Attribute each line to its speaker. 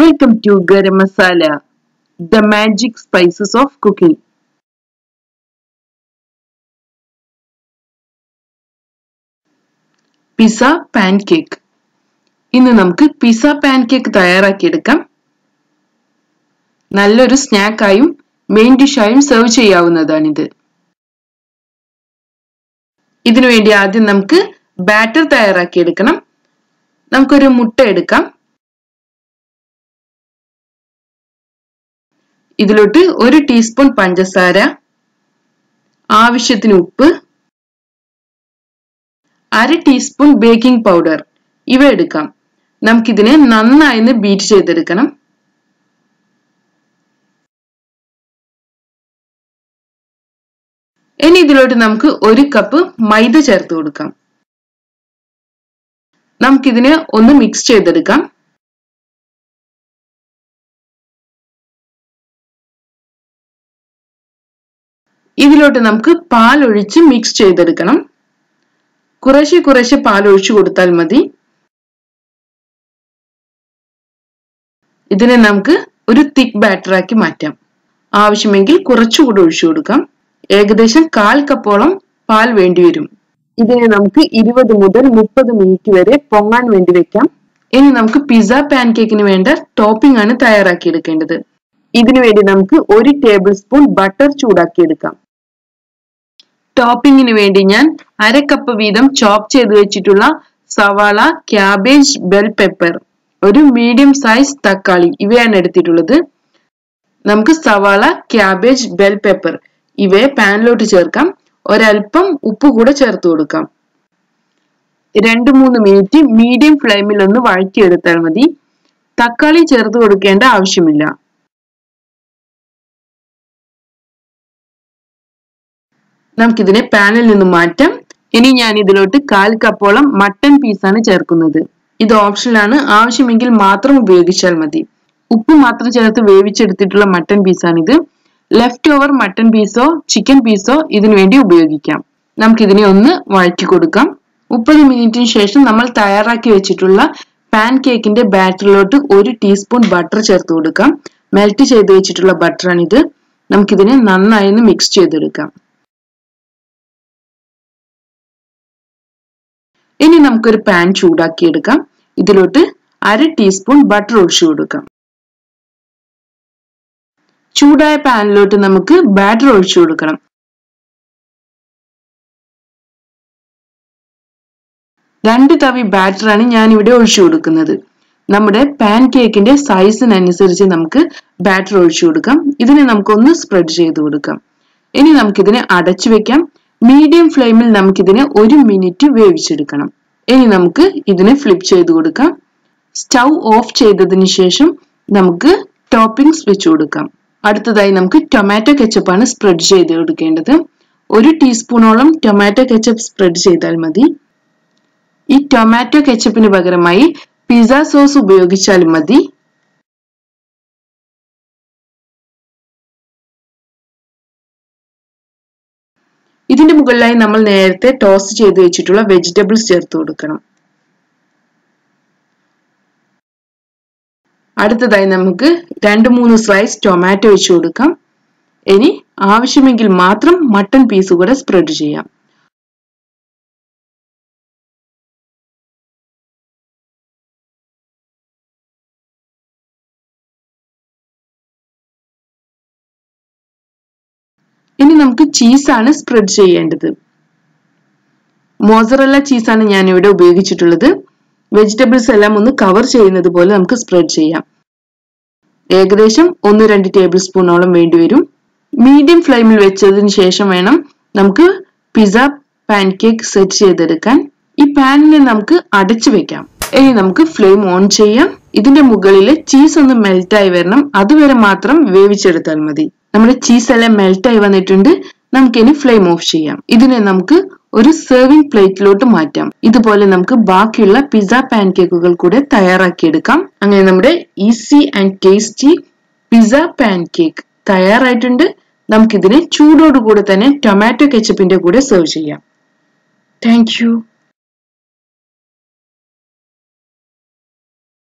Speaker 1: Welcome to Garam Masala, the magic spices of cooking. Pizza pancake ഇന്ന് നമുക്ക് pizza pan cake തയ്യാറാക്കിയെടുക്കാം. നല്ലൊരു സ്നാക്കായും main ഡിഷായും serve ചെയ്യാവുന്നതാണിത്. ഇതിനുവേണ്ടി ആദ്യം നമുക്ക് ബാറ്റർ തയ്യാറാക്കിയെടുക്കണം. നമുക്കൊരു മുട്ട എടുക്കാം. ഇതിലോട്ട് ഒരു ടീസ്പൂൺ പഞ്ചസാര ആവശ്യത്തിന് ഉപ്പ് അര ടീസ്പൂൺ ബേക്കിംഗ് പൗഡർ ഇവ എടുക്കാം. നമുക്കിതിനെ നന്നായി ബീറ്റ് ചെയ്തെടുക്കണം. ഇനി ഇതിലോട്ട് നമുക്ക് ഒരു കപ്പ് മൈദ ചേർത്ത് കൊടുക്കാം. നമുക്കിതിനെ ഒന്ന് മിക്സ് ചെയ്തെടുക്കാം. ഇതിലോട്ട് നമുക്ക് പാലൊഴിച്ച് മിക്സ് ചെയ്തെടുക്കണം. കുറേശ്ശെ കുറേശ്ശെ പാൽ ഒഴിച്ച് കൊടുത്താൽ മതി. ഇതിനെ നമുക്ക് ഒരു തിക്ക് ബാറ്ററാക്കി മാറ്റാം. ആവശ്യമെങ്കിൽ കുറച്ചുകൂടെ ഒഴിച്ചു കൊടുക്കാം. ഏകദേശം കാൽ കപ്പോളം പാൽ വേണ്ടിവരും ഇതിനെ നമുക്ക് ഇരുപത് മുതൽ മുപ്പത് മിനിറ്റ് വരെ പൊങ്ങാൻ വേണ്ടി വെക്കാം. ഇനി നമുക്ക് പിസ്സ പാൻ കേക്കിന് വേണ്ട ടോപ്പിംഗ് ആണ് തയ്യാറാക്കി എടുക്കേണ്ടത് ഇതിനു വേണ്ടി നമുക്ക് ഒരു ടേബിൾ സ്പൂൺ ബട്ടർ ചൂടാക്കിയെടുക്കാം. ടോപ്പിങ്ങിന് വേണ്ടി ഞാൻ അര കപ്പ് വീതം ചോപ്പ് ചെയ്ത് വെച്ചിട്ടുള്ള സവാള ക്യാബേജ് ബെൽ പെപ്പർ ഒരു മീഡിയം സൈസ് തക്കാളി ഇവയാണ് എടുത്തിട്ടുള്ളത്. നമുക്ക് സവാള ക്യാബേജ് ബെൽ പെപ്പർ ഇവയെ പാനിലോട്ട് ചേർക്കാം. ഒരൽപ്പം ഉപ്പ് കൂടെ ചേർത്ത് കൊടുക്കാം. രണ്ട് മൂന്ന് മിനിറ്റ് മീഡിയം ഫ്ലെയിമിൽ ഒന്ന് വഴറ്റിയെടുത്താൽ മതി. തക്കാളി ചേർത്ത് കൊടുക്കേണ്ട ആവശ്യമില്ല. നമുക്കിതിനെ പാനിൽ നിന്ന് മാറ്റാം. ഇനി ഞാൻ ഇതിലോട്ട് കാൽ കപ്പോളം മട്ടൺ പീസാണ് ചേർക്കുന്നത്. ഇത് ഓപ്ഷനിലാണ് ആവശ്യമെങ്കിൽ മാത്രം ഉപയോഗിച്ചാൽ മതി. ഉപ്പ് മാത്രം ചേർത്ത് വേവിച്ചെടുത്തിട്ടുള്ള മട്ടൺ പീസാണിത് ലെഫ്റ്റ് ഓവർ മട്ടൺ പീസോ ചിക്കൻ പീസോ ഇതിനു വേണ്ടി ഉപയോഗിക്കാം. നമുക്കിതിനെ ഒന്ന് വഴറ്റി കൊടുക്കാം. മുപ്പത് മിനിറ്റിന് ശേഷം നമ്മൾ തയ്യാറാക്കി വെച്ചിട്ടുള്ള പാൻ കേക്കിന്റെ ബാറ്ററിലോട്ട് ഒരു ടീസ്പൂൺ ബട്ടർ ചേർത്ത് കൊടുക്കാം. മെൽറ്റ് ചെയ്ത് വെച്ചിട്ടുള്ള ബട്ടറാണിത് നമുക്കിതിനെ നന്നായി ഒന്ന് മിക്സ് ചെയ്തെടുക്കാം. ഇനി നമുക്കൊരു പാൻ ചൂടാക്കിയെടുക്കാം. ഇതിലോട്ട് അര ടീസ്പൂൺ ബട്ടർ ഒഴിച്ചു കൊടുക്കാം. ചൂടായ പാനിലോട്ട് നമുക്ക് ബാറ്റർ ഒഴിച്ചു കൊടുക്കണം. രണ്ട് തവി ബാറ്ററാണ് ഞാൻ ഇവിടെ ഒഴിച്ചു കൊടുക്കുന്നത്. നമ്മുടെ പാൻ കേക്കിന്റെ സൈസിനനുസരിച്ച് നമുക്ക് ബാറ്റർ ഒഴിച്ചു കൊടുക്കാം. ഇതിനെ നമുക്കൊന്ന് സ്പ്രെഡ് ചെയ്ത് കൊടുക്കാം. ഇനി നമുക്കിതിനെ അടച്ചു വെക്കാം. മീഡിയം ഫ്ലെയിമിൽ നമുക്കിതിനെ ഒരു മിനിറ്റ് വേവിച്ചെടുക്കണം. ഇനി നമുക്ക് ഇതിനെ ഫ്ലിപ്പ് ചെയ്ത് കൊടുക്കാം. സ്റ്റൗ ഓഫ് ചെയ്തതിന് ശേഷം നമുക്ക് ടോപ്പിംഗ്സ് വെച്ച് കൊടുക്കാം. അടുത്തതായി നമുക്ക് ടൊമാറ്റോ കെച്ചപ്പാണ് സ്പ്രെഡ് ചെയ്ത് കൊടുക്കേണ്ടത്. ഒരു ടീസ്പൂണോളം ടൊമാറ്റോ കെച്ചപ്പ് സ്പ്രെഡ് ചെയ്താൽ മതി. ഈ ടൊമാറ്റോ കെച്ചപ്പിന് പകരമായി പിസ്സ സോസ് ഉപയോഗിച്ചാലും മതി. ഇതിന്റെ മുകളിലായി നമ്മൾ നേരത്തെ ടോസ് ചെയ്ത് വെച്ചിട്ടുള്ള വെജിറ്റബിൾസ് ചേർത്ത് കൊടുക്കണം. അടുത്തതായി നമുക്ക് രണ്ട് മൂന്ന് സ്ലൈസ് ടൊമാറ്റോ വെച്ച് കൊടുക്കാം. ഇനി ആവശ്യമെങ്കിൽ മാത്രം മട്ടൺ പീസ് കൂടെ സ്പ്രെഡ് ചെയ്യാം. ഇനി നമുക്ക് ചീസാണ് സ്പ്രെഡ് ചെയ്യേണ്ടത്. മോസറല്ല ചീസാണ് ഞാൻ ഇവിടെ ഉപയോഗിച്ചിട്ടുള്ളത്. വെജിറ്റബിൾസ് എല്ലാം ഒന്ന് കവർ ചെയ്യുന്നത് പോലെ നമുക്ക് സ്പ്രെഡ് ചെയ്യാം. ഏകദേശം ഒന്ന് രണ്ട് ടേബിൾ സ്പൂണോളം വേണ്ടിവരും മീഡിയം ഫ്ലെയിമിൽ വെച്ചതിന് ശേഷം വേണം നമുക്ക് പിസ്സ പാൻ കേക്ക് സെറ്റ് ചെയ്തെടുക്കാൻ. ഈ പാനിനെ നമുക്ക് അടച്ചു വെക്കാം. ഇനി നമുക്ക് ഫ്ലെയിം ഓൺ ചെയ്യാം. ഇതിന്റെ മുകളിൽ ചീസ് ഒന്ന് മെൽറ്റായി വരണം. അതുവരെ മാത്രം വേവിച്ചെടുത്താൽ മതി. നമ്മുടെ ചീസ് എല്ലാം മെൽറ്റ് ആയി വന്നിട്ടുണ്ട്. നമുക്കിനി ഫ്ലെയിം ഓഫ് ചെയ്യാം. ഇതിനെ നമുക്ക് ഒരു സെർവിംഗ് പ്ലേറ്റിലോട്ട് മാറ്റാം. ഇതുപോലെ നമുക്ക് ബാക്കിയുള്ള പിസ്സ പാൻകേക്കുകൾ കൂടെ തയ്യാറാക്കിയെടുക്കാം. അങ്ങനെ നമ്മുടെ easy and tasty pizza pancake തയ്യാറായിട്ടുണ്ട്. നമുക്കിതിനെ ചൂടോടുകൂടെ തന്നെ ടൊമാറ്റോ കെച്ചപ്പിന്റെ കൂടെ സെർവ് ചെയ്യാം. താങ്ക്